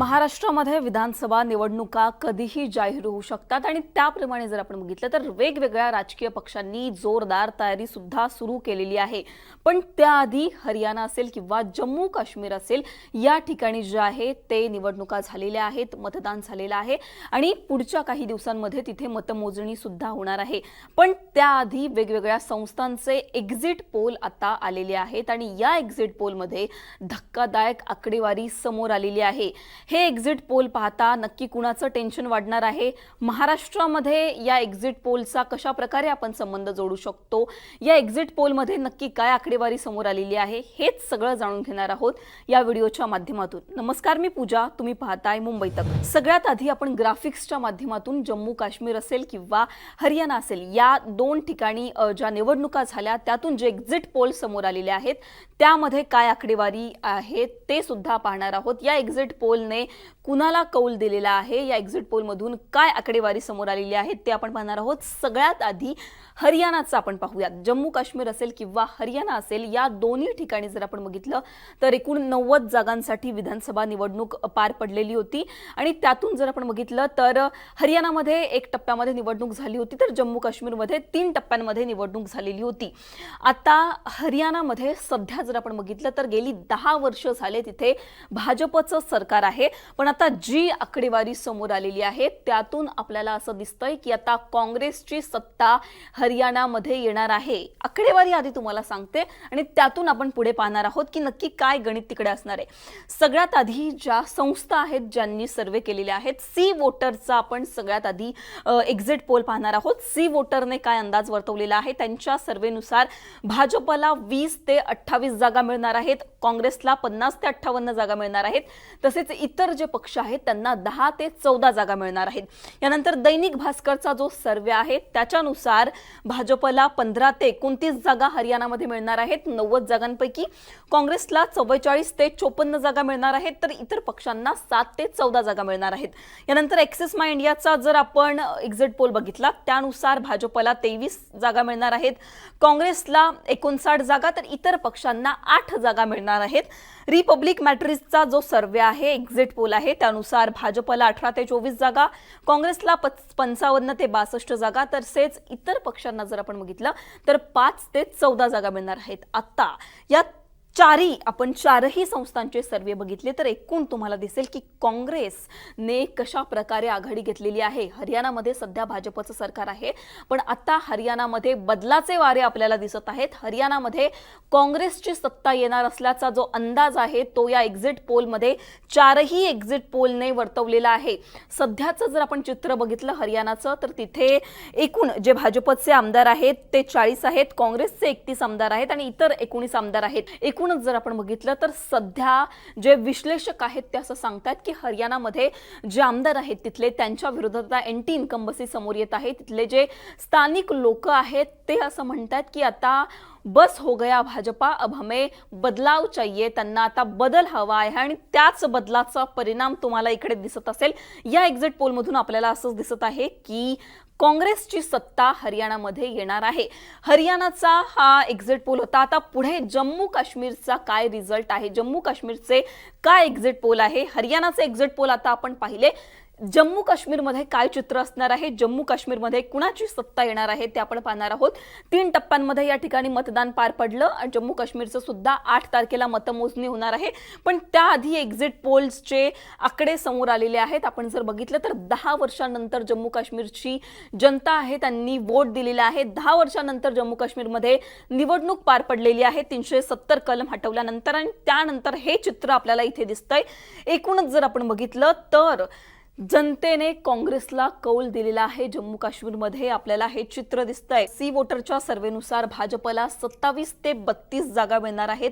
महाराष्ट्रामध्ये विधानसभा निवडणुका कधीही जाहीर होऊ शकतात आणि त्याप्रमाणे जर आपण बघितलं तर वेगवेगळ्या राजकीय पक्षांनी जोरदार तयारी सुद्धा सुरू केलेली आहे. पण त्याआधी हरियाणा असेल किंवा जम्मू काश्मीर असेल या ठिकाणी जे आहे ते निवडणुका झालेल्या आहेत मतदान झालेलं आहे आणि पुढच्या काही दिवसांमध्ये तिथे मतमोजणी सुद्धा होणार आहे. पण त्याआधी वेगवेगळ्या संस्थांचे एक्झिट पोल आता आलेले आहेत आणि या एक्झिट पोलमध्ये धक्कादायक आकडेवारी समोर आलेली आहे. हे एक्झिट पोल पाहता नक्की कुणाचं टेन्शन वाढणार आहे? महाराष्ट्रामध्ये या एक्झिट पोलचा कशा प्रकारे आपण संबंध जोडू शकतो? या एक्झिट पोलमध्ये नक्की काय आकडेवारी समोर आलेली आहे? हेच सगळं जाणून घेणार आहोत या व्हिडिओच्या माध्यमातून. नमस्कार मी पूजा. तुम्ही पाहताय मुंबई तक. सगळ्यात आधी आपण ग्राफिक्सच्या माध्यमातून जम्मू काश्मीर असेल किंवा हरियाणा असेल या दोन ठिकाणी ज्या निवडणुका झाल्या त्यातून जे एक्झिट पोल समोर आलेले आहेत त्यामध्ये काय आकडेवारी आहे ते सुद्धा पाहणार आहोत. या एक्झिट पोलने कुणाला कौल दिलेला आहे? या एक्झिट पोलमधून काय आकडेवारी समोर आलेली आहे ते आपण पाहणार आहोत. सगळ्यात आधी हरियाणाचं आपण पाहूयात. जम्मू काश्मीर असेल किंवा हरियाणा असेल या दोन्ही ठिकाणी जर आपण बघितलं तर एकूण नव्वद जागांसाठी विधानसभा निवडणूक पार पडलेली होती. आणि त्यातून जर आपण बघितलं तर हरियाणामध्ये एक टप्प्यामध्ये निवडणूक झाली होती तर जम्मू काश्मीरमध्ये तीन टप्प्यांमध्ये निवडणूक झालेली होती. आता हरियाणामध्ये सध्या जर आपण बघितलं तर गेली दहा वर्ष झाले तिथे भाजपचं सरकार आहे. पण आता जी आकडेवारी समोर आलेली आहे त्यातून आपल्याला असं दिसतंय की आता काँग्रेसची सत्ता हरियाणामध्ये येणार आहे. आकडेवारी आधी तुम्हाला सांगते आणि त्यातून आपण पुढे पाहणार आहोत की नक्की काय गणित तिकडे असणार आहे. सगळ्यात आधी ज्या संस्था आहेत ज्यांनी सर्वे केलेल्या आहेत सी वोटरचा आपण सगळ्यात आधी एक्झिट पोल पाहणार आहोत. सी वोटरने काय अंदाज वर्तवलेला आहे त्यांच्या सर्वेनुसार भाजपला वीस ते अठ्ठावीस जागा मिळणार आहेत काँग्रेसला पन्नास ते अठ्ठावन्न जागा मिळणार आहेत. तसेच इतर जे पक्ष आहेत त्यांना दहा ते चौदा जागा मिळणार आहेत. यानंतर दैनिक भास्करचा जो सर्वे आहे त्याच्यानुसार भाजपला पंधरा ते एकोणतीस जागा हरियाणामध्ये मिळणार आहेत नव्वद जागांपैकी काँग्रेसला चव्वेचाळीस ते चोपन्न जागा मिळणार आहेत तर इतर पक्षांना सात ते चौदा जागा मिळणार आहेत. यानंतर एक्सिस माय इंडियाचा जर आपण एक्झिट पोल बघितला त्यानुसार भाजपला तेवीस जागा मिळणार आहेत काँग्रेसला एकोणसाठ जागा तर इतर पक्षांना आठ जागा मिळणार आहेत. रिपब्लिक मॅट्रिक्सचा जो सर्वे आहे एक्झिट पोल आहे. त्यानुसार भाजपला अठरा ते चोवीस जागा काँग्रेसला पच- पंचावन्न ते बासष्ट जागा. तसेच इतर पक्षांना जर आपण बघितलं तर पाच ते चौदा जागा मिळणार आहेत. आता या चारही आपण चारही संस्थांचे सर्वे बघितले तर एकूण तुम्हाला दिसेल की काँग्रेसने कशा प्रकारे आघाडी घेतलेली आहे. हरियाणामध्ये सध्या भाजपचं सरकार आहे पण आता हरियाणामध्ये बदलाचे वारे आपल्याला दिसत आहेत. हरियाणामध्ये काँग्रेसची सत्ता येणार असल्याचा जो अंदाज आहे तो या एक्झिट पोलमध्ये चारही एक्झिट पोलने वर्तवलेला आहे. सध्याचं जर आपण चित्र बघितलं हरियाणाचं तर तिथे एकूण जे भाजपचे आमदार आहेत ते चाळीस आहेत काँग्रेसचे एकतीस आमदार आहेत आणि इतर एकोणीस आमदार आहेत. एकूण एकूणच जर आपण बघितलं तर सध्या जे विश्लेषक आहेत ते असं सांगतात की हरियाणामध्ये जे आमदार आहेत तिथले त्यांच्या विरोधात अँटी इन्कम्बसी समोर येत आहे. तिथले जे स्थानिक लोक आहेत ते असं म्हणतात की आता बस हो गया भाजपा अब हमें बदलाव चाहिए त्यांना आता बदल हवा आहे आणि त्याच बदलाचा परिणाम तुम्हाला इकडे दिसत असेल. या एक्झिट पोलमधून आपल्याला असंच दिसत आहे की काँग्रेसची सत्ता हरियाणामध्ये येणार आहे. हरियाणाचा हा एक्झिट पोल होता. आता पुढे जम्मू काश्मीरचा काय रिझल्ट आहे? जम्मू काश्मीरचे काय एक्झिट पोल आहे? हरियाणाचे एक्झिट पोल आता आपण पाहिले. जम्मू काश्मीरमध्ये काय चित्र असणार आहे? जम्मू काश्मीरमध्ये कुणाची सत्ता येणार आहे? ते आपण पाहणार आहोत. तीन टप्प्यांमध्ये या ठिकाणी मतदान पार पडलं आणि जम्मू काश्मीरचं सुद्धा आठ तारखेला मतमोजणी होणार आहे. पण त्याआधी एक्झिट पोल्सचे आकडे समोर आलेले आहेत. आपण जर बघितलं तर दहा वर्षांनंतर जम्मू काश्मीरची जनता आहे त्यांनी वोट दिलेला आहे. दहा वर्षांनंतर जम्मू काश्मीरमध्ये निवडणूक पार पडलेली आहे. तीनशे सत्तर कलम हटवल्यानंतर आणि त्यानंतर हे चित्र आपल्याला इथे दिसतंय. एकूणच जर आपण बघितलं तर जनतेने काँग्रेसला कौल दिलेला आहे. जम्मू काश्मीरमध्ये आपल्याला हे चित्र दिसतंय. सी वोटरच्या सर्वेनुसार भाजपला सत्तावीस ते बत्तीस जागा मिळणार आहेत.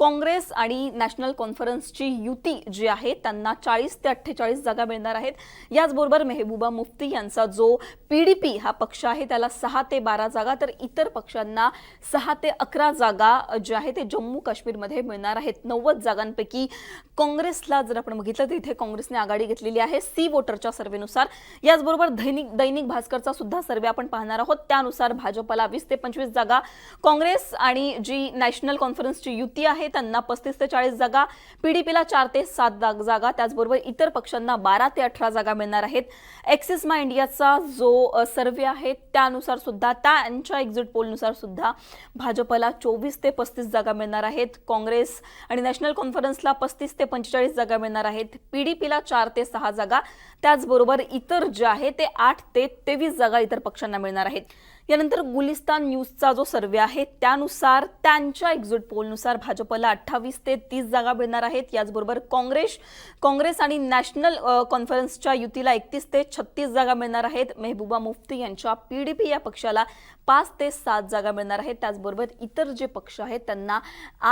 काँग्रेस आणि नॅशनल कॉन्फरन्सची युती जी आहे त्यांना चाळीस ते अठ्ठेचाळीस जागा मिळणार आहेत. याचबरोबर मेहबूबा मुफ्ती यांचा जो पी डी पी हा पक्ष आहे त्याला सहा ते बारा जागा तर इतर पक्षांना सहा ते अकरा जागा जे आहे ते जम्मू काश्मीरमध्ये मिळणार आहेत. नव्वद जागांपैकी काँग्रेसला जर आपण बघितलं तर इथे काँग्रेसने आघाडी घेतलेली आहे सी वोटरच्या सर्व्हेनुसार याचबरोबर दैनिक दैनिक भास्करचा सुद्धा सर्वे आपण पाहणार आहोत. त्यानुसार भाजपला वीस ते पंचवीस जागा. काँग्रेस आणि जी नॅशनल कॉन्फरन्सची युती आहे त्यांना पस्तीस ते चाळीस जागा पीडीपीला चार ते सात जाग- जागा त्याचबरोबर इतर पक्षांना बारा ते अठरा जागा मिळणार आहेत. एक्सिसमा इंडियाचा जो सर्वे आहे त्यानुसार सुद्धा त्यांच्या एक्झिट पोलनुसार सुद्धा भाजपला चोवीस ते पस्तीस जागा मिळणार आहेत. काँग्रेस आणि नॅशनल कॉन्फरन्सला पस्तीस ते पंचेचाळीस जागा मिळणार आहेत. पीडीपीला चार ते सहा जागा त्याचबरोबर इतर जे आहे ते आठ ते तेवीस जागा इतर पक्षांना मिळणार आहेत. यानंतर गुलिस्तान न्यूजचा जो सर्वे आहे त्यानुसार त्यांच्या एक्झिट पोलनुसार भाजपला अठ्ठावीस ते तीस जागा मिळणार आहेत. याचबरोबर काँग्रेस काँग्रेस आणि नॅशनल कॉन्फरन्सच्या युतीला एकतीस ते छत्तीस जागा मिळणार आहेत. मेहबूबा मुफ्ती यांच्या पीडीपी या पक्षाला पाच ते सात जागा मिळणार आहेत. त्याचबरोबर इतर जे पक्ष आहेत त्यांना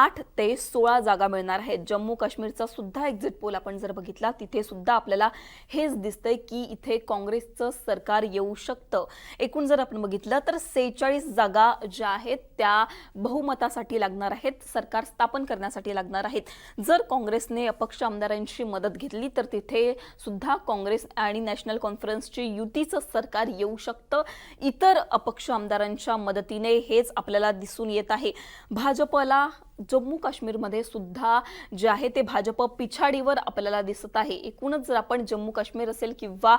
आठ ते सोळा जागा मिळणार आहेत. जम्मू काश्मीरचा सुद्धा एक्झिट पोल आपण जर बघितला तिथे सुद्धा आपल्याला हेच दिसतंय की इथे काँग्रेसचं सरकार येऊ शकतं. एकूण जर आपण बघितलं तर सेहेचाळीस जागा ज्या आहेत त्या बहुमतासाठी लागणार आहेत सरकार स्थापन करण्यासाठी लागणार आहेत. जर काँग्रेसने अपक्ष आमदारांची मदत घेतली तर तिथे सुद्धा काँग्रेस आणि नॅशनल कॉन्फरन्सची युतीचं सरकार येऊ शकतं. इतर अपक्ष आमदारांच्या मदतीने हेच आपल्याला दिसून येत आहे. भाजपला जम्मू काश्मीरमध्ये सुद्धा जे आहे ते भाजप पिछाडीवर आपल्याला दिसत आहे. एकूणच जर आपण जम्मू काश्मीर असेल किंवा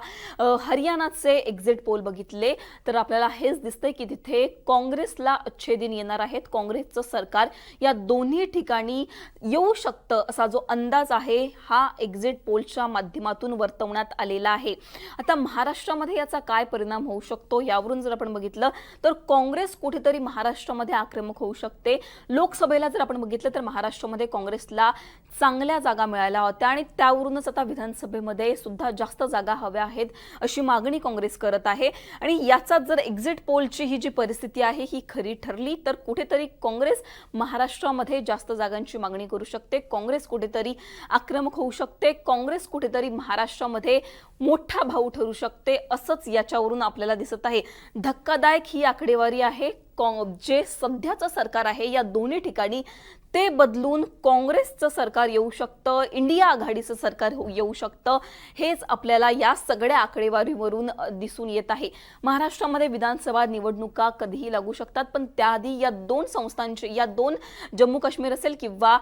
हरियाणाचे एक्झिट पोल बघितले तर आपल्याला हेच दिसतंय की तिथे काँग्रेसला अच्छे दिन येणार आहेत. काँग्रेसचं सरकार या दोन्ही ठिकाणी येऊ शकतं असा जो अंदाज आहे हा एक्झिट पोलच्या माध्यमातून वर्तवण्यात आलेला आहे. आता महाराष्ट्रामध्ये याचा काय परिणाम होऊ शकतो यावरून जर आपण बघितलं तर काँग्रेस कुठेतरी महाराष्ट्रामध्ये आक्रमक होऊ शकते. लोकसभेला जर आपण बघितलं तर महाराष्ट्रामध्ये काँग्रेसला चांगल्या जागा मिळाल्या होत्या आणि त्यावरूनच आता विधानसभेमध्ये सुद्धा जास्त जागा हव्या आहेत अशी मागणी काँग्रेस करत आहे. आणि याचा जर एक्झिट पोलची ही जी परिस्थिती आहे ही खरी ठरली तर कुठेतरी काँग्रेस महाराष्ट्रामध्ये जास्त जागांची मागणी करू शकते. काँग्रेस कुठेतरी आक्रमक होऊ शकते. काँग्रेस कुठेतरी महाराष्ट्रामध्ये मोठा भाऊ ठरू शकते असंच याच्यावरून आपल्याला दिसत आहे. धक्कादायक ही आकडेवारी आहे. जे सध्याचं सरकार आहे या दोन्ही ठिकाणी ते बदलून काँग्रेसचं सरकार येऊ शकतं इंडिया आघाडीचं सरकार होऊ- येऊ शकतं हेच आपल्याला या सगळ्या आकडेवारीवरून दिसून येत आहे. महाराष्ट्रामध्ये विधानसभा निवडणुका कधीही लागू शकतात पण त्याआधी या दोन संस्थांचे या दोन जम्मू काश्मीर असेल किंवा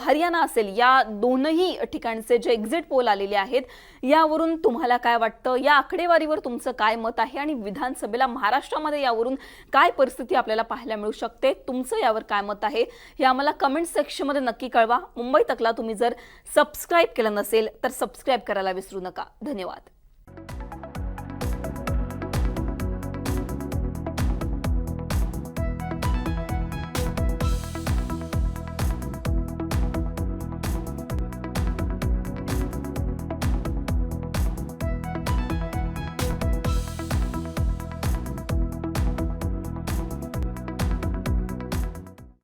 हरियाणा असेल या दोनही ठिकाणचे जे एक्झिट पोल आलेले आहेत यावरून तुम्हाला काय वाटतं? या आकडेवारीवर तुमचं काय मत आहे? आणि विधानसभेला महाराष्ट्रामध्ये यावरून काय परिस्थिती आपल्याला पाहायला मिळू शकते. तुमचं यावर काय मत आहे हे आम्हाला कमेंट सेक्शनमध्ये नक्की कळवा. मुंबई तकला तुम्ही जर सबस्क्राईब केलं नसेल तर सबस्क्राईब करायला विसरू नका. धन्यवाद.